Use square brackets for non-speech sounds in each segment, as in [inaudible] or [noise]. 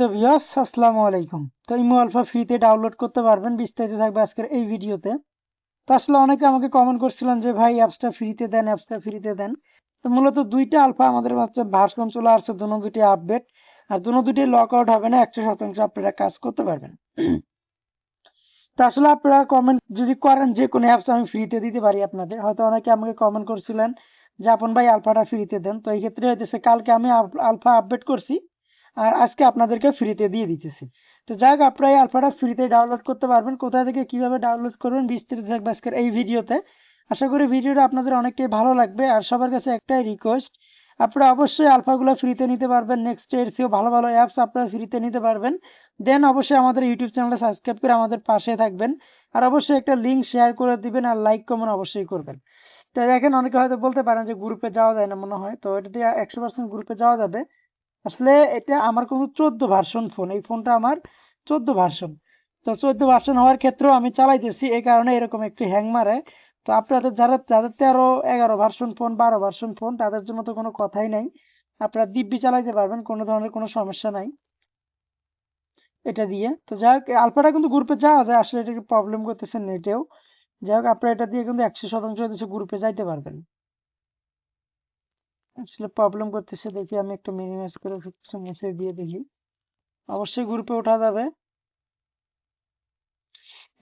সম্মানিত ভিউয়ার্স, আসসালামু আলাইকুম। তো ইমো আলফা ফ্রিতে ডাউনলোড করতে পারবেন, বিস্তারিত থাকবে আজকের এই ভিডিওতে। তো আসলে অনেকে আমাকে কমেন্ট করছিলেন যে, ভাই অ্যাপসটা ফ্রিতে দেন অ্যাপসটা ফ্রিতে দেন। তো মূলত দুইটা আলফা আমাদের হচ্ছে ভার্সন চলে আসছে, দুনো দুটি আপডেট আর দুনো দুটি লক আউট হবে না, একশো শতাংশ আপনারা কাজ করতে পারবেন। তো আসলে আপনারা কমেন্ট যদি করেন, যে কোনো অ্যাপস আমি ফ্রিতে দিতে পারি আপনাদের। হয়তো অনেকে আমাকে কমেন্ট করছিলেন যে, আপন ভাই, আলফাটা ফ্রিতে দেন। তো এই ক্ষেত্রে হইতেছে, কালকে আমি আলফা আপডেট করছি। আর আজকে আপনাদেরকে ফ্রিতে দিয়ে দিতেছি। তো যাই হোক, আপনারা এই আলফাটা ফ্রিতে ডাউনলোড করতে পারবেন। কোথা থেকে কীভাবে ডাউনলোড করবেন বিস্তারিত থাকবে আজকের এই ভিডিওতে। আশা করি ভিডিওটা আপনাদের অনেকটাই ভালো লাগবে। আর সবার কাছে একটাই রিকোয়েস্ট আপনারা অবশ্যই আলফাগুলো ফ্রিতে নিতে পারবেন। নেক্সট এর চেয়েও ভালো ভালো অ্যাপস আপনারা ফ্রিতে নিতে পারবেন। দেন অবশ্যই আমাদের ইউটিউব চ্যানেলটা সাবস্ক্রাইব করে আমাদের পাশে থাকবেন। আর অবশ্যই একটা লিঙ্ক শেয়ার করে দিবেন আর লাইক কমেন্ট অবশ্যই করবেন। তো দেখেন, অনেকে হয়তো বলতে পারেন যে গ্রুপে যাওয়া যায় না মনে হয়। তো এটা দিয়ে একশো পার্সেন্ট গ্রুপে যাওয়া যাবে। আসলে এটা আমার কোনো চোদ্দ ভার্সন ফোন এই ফোনটা আমার চোদ্দ ভার্সন তো চোদ্দ ভার্সন হওয়ার ক্ষেত্রেও আমি চালাইতেছি, এই কারণে এরকম একটি হ্যাং মারে। তো আপনাদের যারা, যাদের তেরো, এগারো ভার্সন ফোন বারো ভার্সন ফোন তাদের জন্য তো কোনো কথাই নাই। আপনারা দিব্যি চালাইতে পারবেন, কোনো ধরনের কোনো সমস্যা নাই। এটা দিয়ে। তো যাই হোক, আলফাটা কিন্তু গ্রুপে যাওয়া যায়, আসলে এটা প্রবলেম করতেছে নেটেও যাই হোক, আপনারা এটা দিয়ে কিন্তু একশো শতাংশ গ্রুপে যাইতে পারবেন। আসলে প্রবলেম করতেছে, দেখি আমি একটু মিনিমাইজ করে কিছু মুছে দিয়ে দেখি। অবশ্যই গ্রুপে ওঠা যাবে।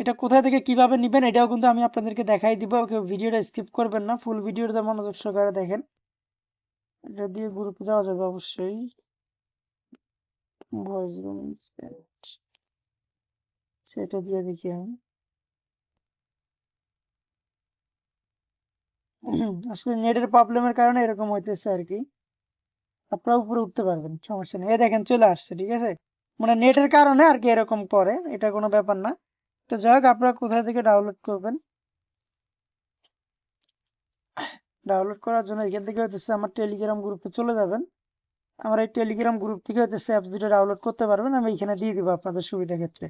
এটা কোথায় থেকে কীভাবে নেবেন, এটাও কিন্তু আমি আপনাদেরকে দেখাই দিব। কেউ ভিডিওটা স্কিপ করবেন না ফুল ভিডিওটা মনোযোগ সহকারে দেখেন। এটা দিয়ে গ্রুপে যাওয়া যাবে অবশ্যই। ভয়েস সেটা দিয়ে দেখি আমি। [clears throat] আসলে নেটের প্রবলেমের কারণে এরকম হইতেছে আর কি আপনারা উপরে উঠতে পারবেন, সমস্যা নেই। এই দেখেন চলে আসছে, ঠিক আছে? মানে নেটের কারণে আর কি এরকম করে এটা কোনো ব্যাপার না। তো যাই হোক, আপনারা কোথায় থেকে ডাউনলোড করবেন? ডাউনলোড করার জন্য এখান থেকে হচ্ছে আমার টেলিগ্রাম গ্রুপে চলে যাবেন। আমার এই টেলিগ্রাম গ্রুপ থেকে হচ্ছে অ্যাপস দুটো ডাউনলোড করতে পারবেন। আমি এখানে দিয়ে দিব আপনাদের সুবিধা ক্ষেত্রে।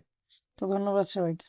তো ধন্যবাদ সবাইকে।